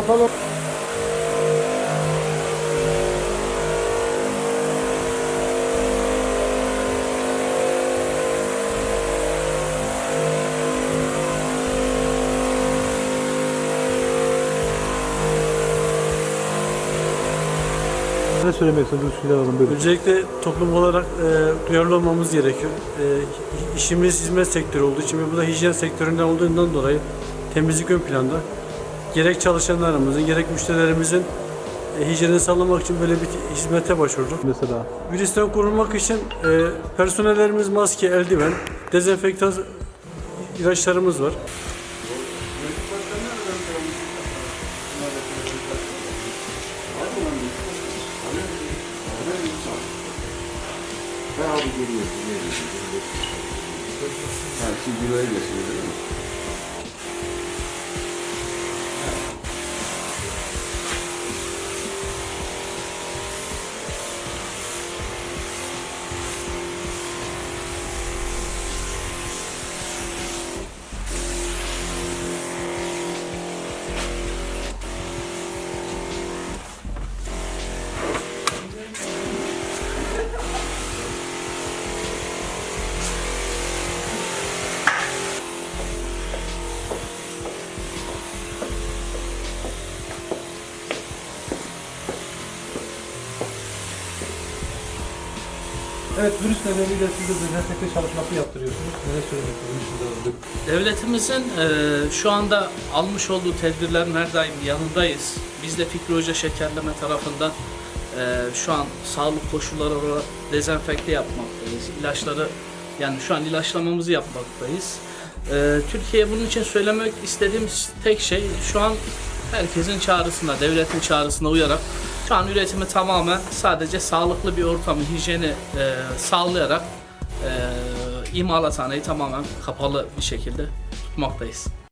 kapalı. Ne söylemek istiyorsunuz? Düşünceler alın buyurun. Öncelikle toplum olarak e, duyarlı olmamız gerekiyor. E, işimiz hizmet sektörü olduğu için ve bu da hijyen sektöründen olduğundan dolayı temizlik ön planda. Gerek çalışanlarımızın gerek müşterilerimizin e, hijyenini sağlamak için böyle bir hizmete başvurduk. Mesela Virüsten korunmak için e, personellerimiz maske, eldiven, dezenfektan ilaçlarımız var. Ben abi geliyorum. Ha, şimdi büroya geçiyor değil mi? Evet, virüs nedeniyle siz de dezenfekte çalışması yaptırıyorsunuz. Neler söylemek istiyorsunuz? Devletimizin e, şu anda almış olduğu tedbirlerin her daim yanındayız. Biz de Fikri Hoca Şekerleme tarafından e, şu an sağlık koşulları olarak dezenfekte yapmaktayız. İlaçları yani şu an ilaçlamamızı yapmaktayız. E, Türkiye'ye bunun için söylemek istediğimiz tek şey şu an herkesin çağrısına, devletin çağrısına uyarak şu an üretimi tamamen sadece sağlıklı bir ortamı, hijyeni e, sağlayarak e, imalathaneyi tamamen kapalı bir şekilde tutmaktayız.